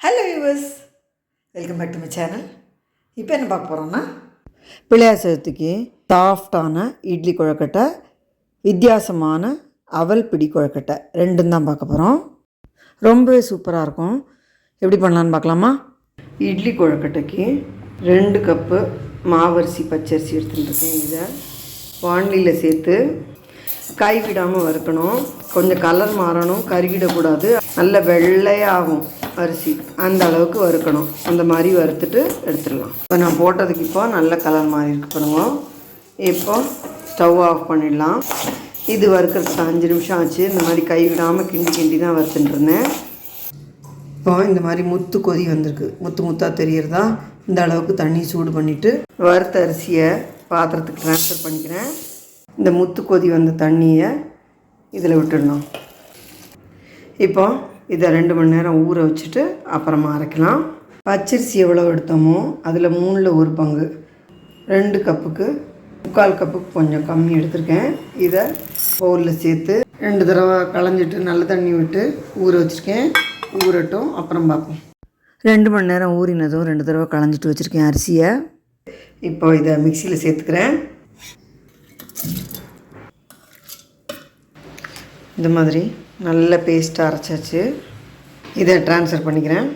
Hello viewers welcome back to my channel இப்போ என்ன பார்க்க போகிறோன்னா பிள்ளையார் சதுர்த்திக்கு சாஃப்டான இட்லி குழக்கட்டை வித்தியாசமான அவல் பிடி குழக்கட்டை ரெண்டும் தான் பார்க்க போகிறோம் ரொம்பவே சூப்பராக இருக்கும். எப்படி பண்ணலான்னு பார்க்கலாமா? இட்லி குழக்கட்டைக்கு ரெண்டு கப்பு மாவரிசி பச்சரிசி எடுத்துட்டுருக்கேன் இதை. வானிலையில் சேர்த்து கை விடாமல் வறுக்கணும். கொஞ்சம் கலர் மாறணும் கருகிடக்கூடாது. நல்ல வெள்ளையாகும். அரிசி. அந்த அளவுக்கு வறுக்கணும். அந்த மாதிரி வறுத்துட்டு எடுத்துடலாம். இப்போ நான் போட்டதுக்கு இப்போ நல்ல கலர் மாதிரி இருக்கு பாருங்க. இப்போ ஸ்டவ் ஆஃப் பண்ணிடலாம். இது வறுக்கிறதுக்கு அஞ்சு நிமிஷம் ஆச்சு. இந்த மாதிரி கை விடாமல் கிண்டி கிண்டி தான் வறுத்துட்டுருந்தேன் இப்போ இந்த மாதிரி முத்து கொதி வந்திருக்கு. முத்து முத்தாக தெரியறதா? இந்த அளவுக்கு தண்ணி சூடு பண்ணிவிட்டு வறுத்த அரிசியை பாத்திரத்துக்கு ட்ரான்ஸ்ஃபர் பண்ணிக்கிறேன். இந்த முத்து கொதி வந்த தண்ணியை இதில் விட்டுடணும். இப்போ இதை ரெண்டு மணி நேரம் ஊற வச்சுட்டு அப்புறமா அரைக்கலாம். பச்சரிசி எவ்வளோ எடுத்தோமோ அதில் மூணில் ஒரு பங்கு. ரெண்டு கப்புக்கு முக்கால் கப்புக்கு கொஞ்சம் கம்மி எடுத்திருக்கேன். இதை பவுலில் சேர்த்து ரெண்டு தடவை களைஞ்சிட்டு நல்ல தண்ணி விட்டு ஊற வச்சுருக்கேன். ஊறட்டும் அப்புறம் பார்ப்போம். ரெண்டு மணி நேரம் ஊறினதும் ரெண்டு தடவை களைஞ்சிட்டு வச்சுருக்கேன் அரிசியை. இப்போ இதை மிக்சியில் சேர்த்துக்கிறேன். இந்த மாதிரி நல்ல பேஸ்ட்டாக அரைச்சாச்சு. இதை ட்ரான்ஸ்ஃபர் பண்ணிக்கிறேன்.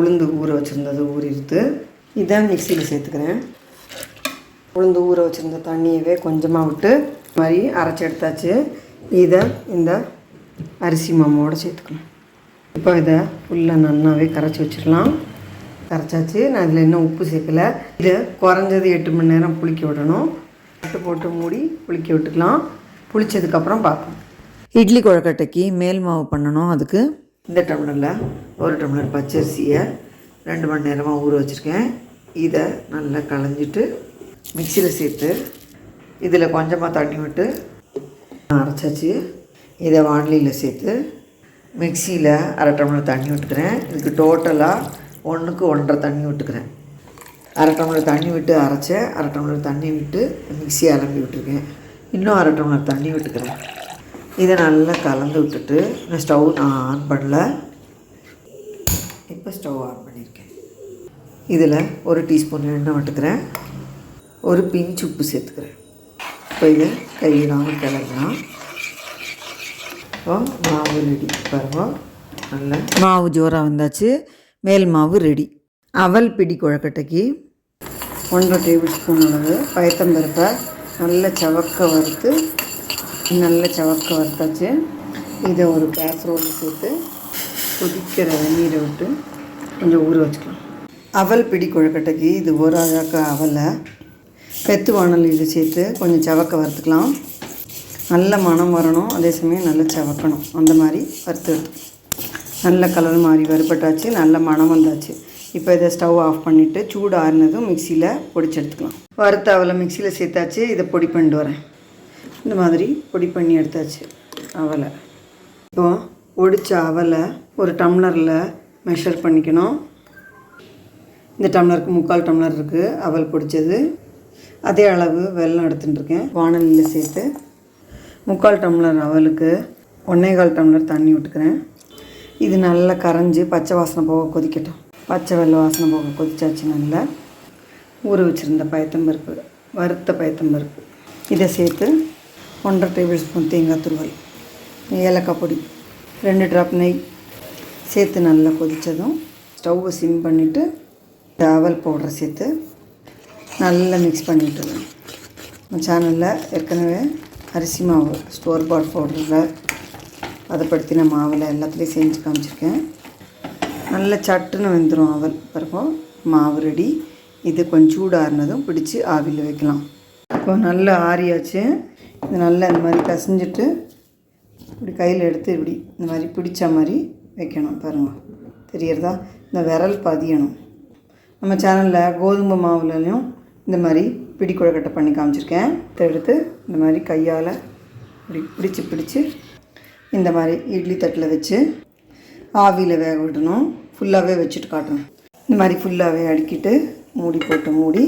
உளுந்து ஊற வச்சுருந்தது ஊறிடுது இதை மிக்சியில் சேர்த்துக்கிறேன். உளுந்து ஊற வச்சுருந்த தண்ணியவே கொஞ்சமாக விட்டு இந்த மாதிரி அரைச்சி எடுத்தாச்சு. இதை இந்த அரிசி மாமாவோடு சேர்த்துக்கணும். இப்போ இதை ஃபுல்லாக நன்னாவே கரைச்சி வச்சிடலாம். கரைச்சாச்சு. நான் இதில் இன்னும் உப்பு சேர்க்கலை. இதை குறைஞ்சது எட்டு மணி நேரம் புளிக்க விடணும். போட்டு போட்டு மூடி புளிக்க விட்டுக்கலாம். புளிச்சதுக்கப்புறம் பார்ப்போம். இட்லி குழக்கட்டைக்கு மேல் மாவு பண்ணணும் அதுக்கு. இந்த டம்ளரில் ஒரு டம்ளர் பச்சரிசியை ரெண்டு மணி நேரமாக ஊற வச்சுருக்கேன். இதை நல்லா களைஞ்சிட்டு மிக்சியில் சேர்த்து இதில் கொஞ்சமாக தண்ணி விட்டு அரைச்சாச்சு. இதை வானிலையில் சேர்த்து மிக்சியில் அரை டம்ளர் தண்ணி விட்டுக்கிறேன். இதுக்கு டோட்டலாக ஒன்றுக்கு ஒன்றரை தண்ணி விட்டுக்கிறேன். அரை டம்ளர் தண்ணி விட்டு அரைச்சேன். அரை டம்ளர் தண்ணி விட்டு மிக்சியை அலம்பி விட்டுருக்கேன். இன்னும் அரை டம்ளர் தண்ணி விட்டுக்கிறேன். இதை நல்லா கலந்து விட்டுட்டு நான் ஸ்டவ் நான் ஆன் பண்ணல. இப்போ ஸ்டவ் ஆன் பண்ணியிருக்கேன் இதில் ஒரு டீஸ்பூன் எண்ணெய் விட்டுக்கிறேன். ஒரு பிஞ்ச் உப்பு சேர்த்துக்கிறேன். இப்போ இதை கையிடாமல் கிளறலாம். இப்போ மாவு ரெடி பாருங்கள் நல்லா மாவு ஜோராக வந்தாச்சு. மேல் மாவு ரெடி அவல் பிடி குழக்கட்டைக்கு ஒன்றரை டேபிள் ஸ்பூன் அளவு பயத்தம்பருப்பை நல்ல சவக்க வறுத்து நல்ல சவக்க வறுத்தாச்சு. இதை ஒரு கேஸ்ரோலில் சேர்த்து கொதிக்கிற வெந்நீரை விட்டு கொஞ்சம் ஊற வச்சுக்கலாம். அவல் பிடி கொழுக்கட்டைக்கு இது ஒரு அழகாக அவலை. பெத்து வானலியில் சேர்த்து கொஞ்சம் சவக்க வறுத்துக்கலாம். நல்ல மணம் வரணும் அதே சமயம் நல்லா சவக்கணும். அந்த மாதிரி வறுத்து எடுத்துக்கலாம் நல்ல கலர் மாதிரி வறுபட்டாச்சு நல்ல மணம் வந்தாச்சு. இப்போ இதை ஸ்டவ் ஆஃப் பண்ணிவிட்டு சூடு ஆறினதும் மிக்சியில் பொடிச்சு எடுத்துக்கலாம். வறுத்த அவலை மிக்சியில் சேர்த்தாச்சு இதை பொடி பண்ணிட்டு வரேன். இந்த மாதிரி பொடி பண்ணி எடுத்தாச்சு அவலை. இப்போ ஒடிச்ச அவலை ஒரு டம்ளரில் மெஷர் பண்ணிக்கணும். இந்த டம்ளருக்கு முக்கால் டம்ளர் இருக்குது அவல் பிடிச்சது. அதே அளவு வெள்ளம் எடுத்துட்டுருக்கேன் வானலியில் சேர்த்து முக்கால் டம்ளர் அவலுக்கு ஒன்றே கால் டம்ளர் தண்ணி விட்டுக்கிறேன் இது நல்லா கரைஞ்சி பச்சை வாசனை போக கொதிக்கட்டும். பச்சை வெள்ளை வாசனை போக கொதிச்சாச்சு நல்லா. ஊற வச்சுருந்த பயத்தம்பருப்பு வறுத்த பயத்தம்பருப்பு. இதை சேர்த்து ஒன்றரை டேபிள் ஸ்பூன் தேங்காய் துருவல் ஏலக்காய் பொடி ரெண்டு ட்ராப் நெய் சேர்த்து நல்லா கொதித்ததும் ஸ்டவ்வை சிம் பண்ணிவிட்டு இந்த அவல் பவுடரை சேர்த்து நல்லா மிக்ஸ் பண்ணிவிட்டு நம்ம சேனலில் ஏற்கனவே அரிசி மாவு ஸ்டோர் பாட் பவுடரில் பதப்படுத்தின மாவில் எல்லாத்துலேயும் செஞ்சு காமிச்சிருக்கேன். நல்ல சட்டுன்னு வெந்துடும் அவல் பிறகும் மாவு ரெடி இது கொஞ்சம் சூடாறினதும் பிடிச்சி ஆவியில் வைக்கலாம். இப்போ நல்லா ஆறியாச்சு. இது நல்லா இந்த மாதிரி கசிஞ்சிட்டு இப்படி கையில் எடுத்து இப்படி இந்த மாதிரி பிடிச்ச மாதிரி வைக்கணும் பாருங்கள் தெரியறதா? இந்த விரல் பதியணும். நம்ம சேனலில் கோதுமை மாவுலையும் இந்த மாதிரி பிடி குழக்கட்டை பண்ணி காமிச்சிருக்கேன். எடுத்து இந்த மாதிரி கையால் இப்படி பிடிச்சி பிடிச்சி இந்த மாதிரி இட்லி தட்டில் வச்சு ஆவியில் வேக விடணும். ஃபுல்லாகவே வச்சுட்டு காட்டணும். இந்த மாதிரி ஃபுல்லாகவே அடுக்கிட்டு மூடி போட்டு மூடி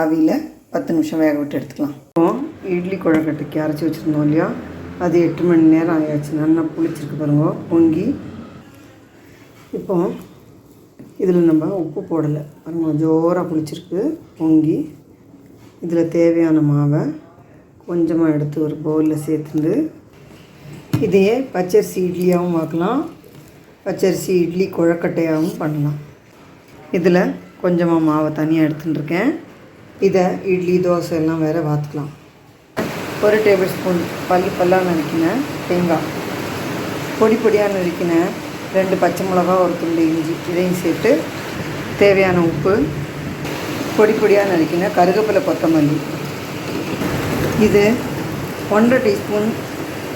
ஆவியில் பத்து நிமிஷம் வேக விட்டு எடுத்துக்கலாம். இட்லி குழக்கட்டைக்கு அரைச்சி வச்சுருந்தோம் இல்லையா? அது எட்டு மணி நேரம் ஆயாச்சு. நல்லா புளிச்சிருக்கு பாருங்க. பொங்கி. இப்போ இதில் நம்ம உப்பு போடலை. பாருங்க ஜோராக புளிச்சிருக்கு. பொங்கி. இதில் தேவையான மாவை கொஞ்சமாக எடுத்து ஒரு பவுலில் சேர்த்துட்டு இதையே பச்சரிசி இட்லியாகவும் பார்க்கலாம். பச்சரிசி இட்லி குழக்கட்டையாகவும் பண்ணலாம். இதில் கொஞ்சமாக மாவை தனியாக எடுத்துட்டுருக்கேன். இதை இட்லி தோசை எல்லாம் வேறு வாத்துக்கலாம். ஒரு டேபிள் ஸ்பூன் பல்லு பல்லாக நறுக்கின தேங்காய். பொடி பொடியாக நறுக்கின ரெண்டு பச்சை மிளகா ஒரு துண்டு இஞ்சி இதையும் சேர்த்து தேவையான உப்பு. பொடி பொடியாக நறுக்கின கருகப்பிலை கொத்தமல்லி. இது ஒன்றரை டீஸ்பூன்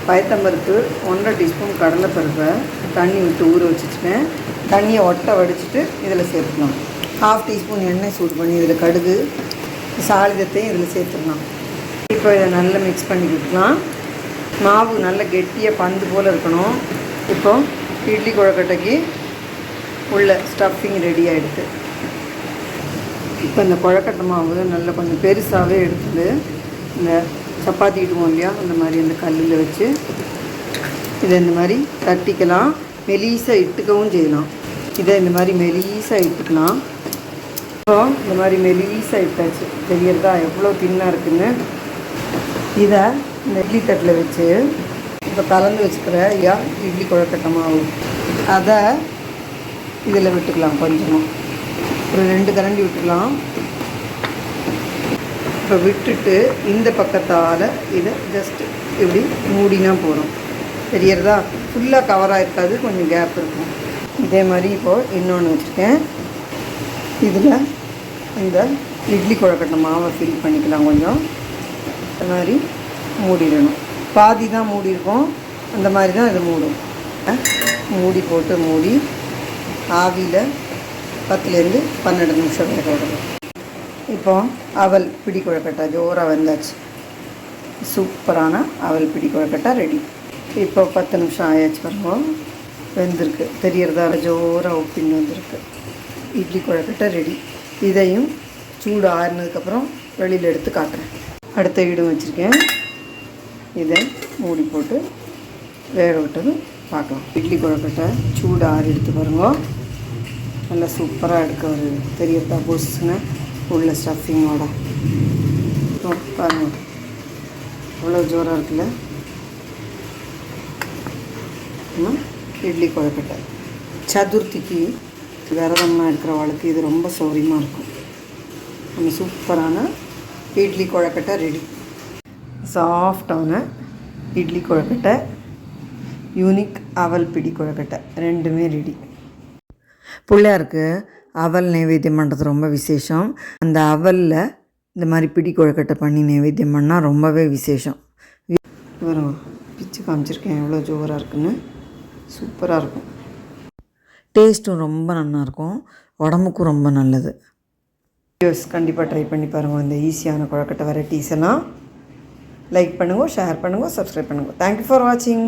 பயத்தம்பருப்பு ஒன்றரை டீஸ்பூன் கடலைப்பருப்பை தண்ணி விட்டு ஊற வச்சுட்டேன் தண்ணியை ஒட்டை வடிச்சிட்டு இதில் சேர்த்துக்கலாம். ஹாஃப் டீஸ்பூன் எண்ணெய் சூட் பண்ணி இதில் கடுகு சாலிதத்தையும் இதில் சேர்த்துடலாம். இப்போ இதை நல்லா மிக்ஸ் பண்ணி கொடுக்கலாம். மாவு நல்ல கெட்டியாக பந்து போல் இருக்கணும். இப்போ இட்லி குழக்கட்டைக்கு உள்ள ஸ்டஃபிங் ரெடி ஆகிடுது இப்போ இந்த குழக்கட்டை மாவு நல்லா கொஞ்சம் பெருசாகவே எடுத்துட்டு இந்த சப்பாத்தி இடுவோம் இல்லையா? அந்த மாதிரி அந்த கல்லில் வச்சு இதை இந்த மாதிரி தட்டிக்கலாம். மெலீஸாக இட்டுக்கவும் செய்யலாம். இதை இந்த மாதிரி மெலீஸாக இட்டுக்கலாம். இப்போ இந்த மாதிரி மெலீஸாக இட்டாச்சு. தெரியறதா? எவ்வளோ தின்னாக இருக்குன்னு. இதை இந்த இட்லி தட்டில் வச்சு இப்போ கலந்து வச்சுக்கிற ஐயா இட்லி குழக்கட்டை மாவு. அதை இதில் விட்டுக்கலாம் கொஞ்சமாக ஒரு ரெண்டு கரண்டி விட்டுக்கலாம். இப்போ விட்டுட்டு இந்த பக்கத்தால் இதை ஜஸ்ட் இப்படி மூடினா போகிறோம் தெரியறதா? ஃபுல்லாக கவராக இருக்காது கொஞ்சம் கேப் இருக்கும். இதே மாதிரி இப்போது இன்னொன்று வச்சுருக்கேன். இதில் இந்த இட்லி குழக்கட்டை மாவை ஃபில் பண்ணிக்கலாம் கொஞ்சம். இந்த மாதிரி மூடிடணும். பாதி தான் மூடி இருக்கும் அந்த மாதிரி தான் இது மூடும். மூடி போட்டு மூடி ஆவியில் பத்துலேருந்து பன்னெண்டு நிமிஷம் வேக விடணும். இப்போ அவல் பிடி குழக்கட்டை ஜோராக வந்தாச்சு. சூப்பரான அவல் பிடி குழக்கட்டை ரெடி. இப்போ பத்து நிமிஷம் ஆயாச்சு பாருங்க. வெந்திருக்கு. தெரியறதால ஜோராக உப்பின்னு வந்திருக்கு. இட்லி குழக்கட்டை ரெடி இதையும் சூடு ஆறுனதுக்கப்புறம் வெளியில் எடுத்து காட்டுறேன். அடுத்த இடம் வச்சுருக்கேன். இதை மூடி போட்டு வேக விட்டதும் பார்க்கலாம். இட்லி குழக்கட்டை சூடு ஆறி எடுத்து பாருங்க. நல்லா சூப்பராக எடுக்க ஒரு தெரியறதா பொசுன்னு உள்ள ஸ்டஃபிங்கோட பாருங்க. அவ்வளோ ஜோராக இருக்குல்ல? இட்லி குழக்கட்டை சதுர்த்திக்கு விரதம்லாம் இருக்கிறவளுக்கு இது ரொம்ப சௌரியமாக இருக்கும். நம்ம சூப்பரான இட்லி குழக்கட்டை ரெடி சாஃப்டான இட்லி குழக்கட்டை யூனிக் அவல் பிடி குழக்கட்டை ரெண்டுமே ரெடி பிள்ளையாருக்கு அவல் நைவேத்தியம் பண்ணுறது ரொம்ப விசேஷம். அந்த அவலில் இந்த மாதிரி பிடி குழக்கட்டை பண்ணி நைவேத்தியம் பண்ணால் ரொம்பவே விசேஷம். வரும் பிச்சு காமிச்சிருக்கேன் எவ்வளோ ஜோராக இருக்குன்னு. சூப்பராக இருக்கும். டேஸ்ட்டும் ரொம்ப நல்லாயிருக்கும். உடம்புக்கும் ரொம்ப நல்லது. வீடியோஸ் கண்டிப்பாக ட்ரை பண்ணி பாருங்கள் இந்த ஈஸியான குழக்கட்டை வெரைட்டிஸ் எல்லாம் லைக் பண்ணுங்கள் ஷேர் பண்ணுங்கள் சப்ஸ்கிரைப் பண்ணுங்கள் தேங்க்யூ ஃபார் வாட்சிங்